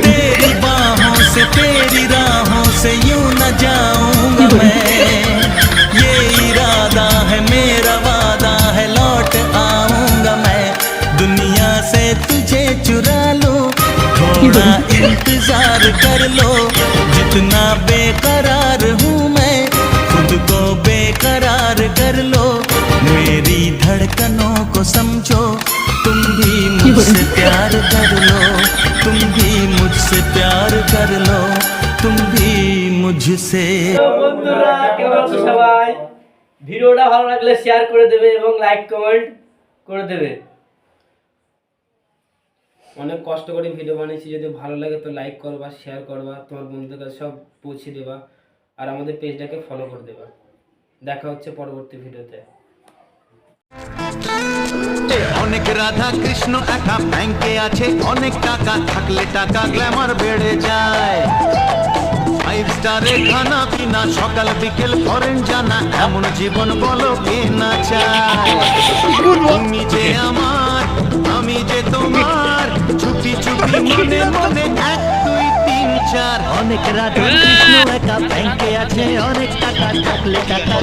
तेरी बाहों से तेरी राहों से यूँ न जाऊँगा मैं। ये इरादा है मेरा वादा है लौट आऊँगा मैं। दुनिया से तुझे चुरा लो थोड़ा इंतज़ार कर लो। जितना बेकरार हूँ मैं खुद को बेकरार कर लो। मेरी धड़कनों को समझो तुम भी मुझसे प्यार कर लो। कर लो तुम भी मुझसे তো বন্ধুরা কেমন আছো সবাই ভিডিওটা ভালো লাগলে শেয়ার করে দেবে এবং লাইক কমেন্ট করে দেবে অনেক কষ্ট করে ভিডিও বানিয়েছি যদি ভালো লাগে তো লাইক করবা শেয়ার করবা তোমার বন্ধুদের কাছে সব পৌঁছে দেবা আর আমাদের পেজটাকে ফলো করে দেবা দেখা হচ্ছে পরবর্তী ভিডিওতে অনেক রাধা কৃষ্ণ একা ব্যাংকে আছে। অনেক টাকা থাকলে টাকা গ্ল্যামার বেড়ে যায়। ফাইভ স্টারে খানা পিনা সকাল বিকেল ফরেন জানা এমন জীবন বলো কে না চায়? তুমি যে আমার আমি যে তোমার চুপি চুপি মনে মনে এক দুই তিন চার। অনেক রাধা কৃষ্ণ একা ব্যাংকে আছে অনেক টাকা থাকলে টাকা